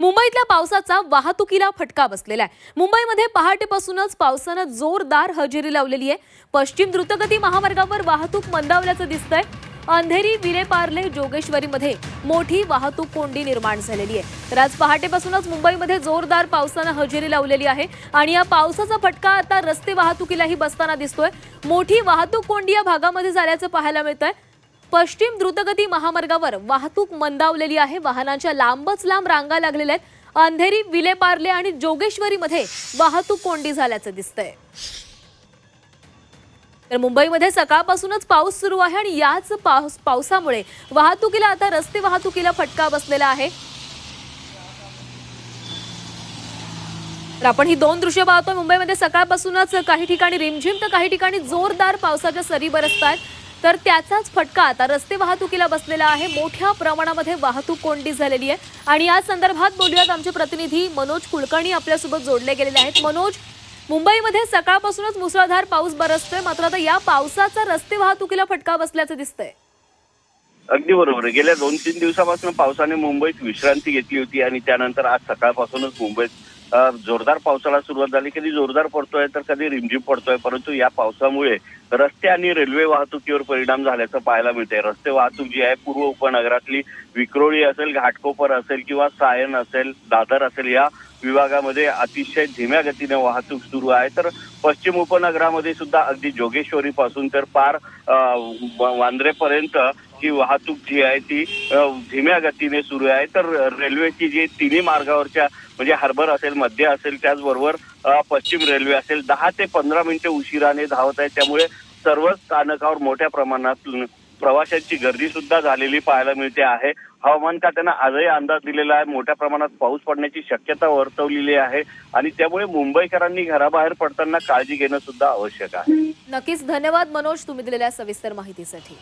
मुंबईतल्या पावसाचा वाहतुकीला फटका बसलेला आहे. मुंबईमध्ये पहाटेपासूनच पावसानं जोरदार हजेरी लावलेली आहे. पश्चिम द्रुतगती महामार्गावर वाहतूक मंदावल्याचं दिसतंय. अंधेरी विलेपार्ले जोगेश्वरीमध्ये मोठी वाहतूक कोंडी निर्माण झालेली आहे. तर आज पहाटेपासूनच मुंबईमध्ये जोरदार पावसानं हजेरी लावलेली आहे आणि या पावसाचा फटका आता रस्ते वाहतुकीलाही बसताना दिसतोय. मोठी वाहतूक कोंडी या भागामध्ये झाल्याचं पाहायला मिळतंय. पश्चिम द्रुतगती महामार्गावर वाहतूक मंदावलेली आहे. वाहनांच्या लांबच लांब रांगा लागलेल्या आहेत. अंधेरी विलेपार्ले आणि जोगेश्वरीमध्ये वाहतूक कोंडी झाल्याचं दिसतंय. तर मुंबईमध्ये सकाळपासूनच पाऊस सुरू आहे आणि याच पाऊस पावसामुळे वाहतुकीला आता रस्ते वाहतुकीला फटका बसलेला आहे. तर आपण ही दोन दृश्य पाहतो मुंबईमध्ये सकाळपासूनच काही ठिकाणी रिमझिम तर काही ठिकाणी जोरदार पावसाच्या सरी बरसत आहेत तर त्याचाच फटका आता रस्ते वाहतुकीला बसलेला आहे. मोठ्या प्रमाणामध्ये वाहतूक कोंडी झालेली आहे. आणि या संदर्भात बोलूयात आमचे प्रतिनिधी मनोज कुलकर्णी आपल्यासोबत जोडले गेलेले आहेत. मनोज मुंबईमध्ये सकाळपासूनच मुसळधार पाऊस बरसतोय. मात्र आता या पावसाचा रस्ते वाहतुकीला फटका बसल्याचं दिसतंय. अगदी बरोबर. आहे. गेल्या दोन तीन दिवसापासून पावसाने मुंबईत विश्रांती घेतली होती आणि त्यानंतर आज सकाळपासूनच मुंबईत जोरदार पावसाला सुरुवात झाली. कधी जोरदार पडतोय तर कधी रिमझिम पडतोय. परंतु या पावसामुळे रस्ते आणि रेल्वे वाहतुकीवर परिणाम झाल्याचं पाहायला मिळते रस्ते वाहतूक जी आहे पूर्व उपनगरातली विक्रोळी असेल घाटकोपर असेल किंवा सायन असेल दादर असेल या विभागामध्ये अतिशय धीम्या गतीने वाहतूक सुरू आहे. तर पश्चिम उपनगरामध्ये सुद्धा अगदी जोगेश्वरी पासून तर पार वांद्रेपर्यंत जी वाहतूक जी आहे ती धीम्या गतीने सुरू आहे. तर रेल्वेची जी तिन्ही मार्गावरच्या म्हणजे हार्बर असेल मध्य असेल त्याचबरोबर पश्चिम रेल्वे असेल दहा ते पंधरा मिनिटे उशिराने धावत आहे. त्यामुळे सर्वच स्थानकावर मोठ्या प्रमाणात प्रवाशांची गर्दी सुद्धा झालेली पाहायला मिळते आहे. हवामान खात्यानं आजही अंदाज दिलेला आहे. मोठ्या प्रमाणात पाऊस पडण्याची शक्यता वर्तवलेली आहे. आणि त्यामुळे मुंबईकरांनी घराबाहेर पडताना काळजी घेणं सुद्धा आवश्यक आहे. नक्कीच. धन्यवाद मनोज तुम्ही दिलेल्या सविस्तर माहितीसाठी.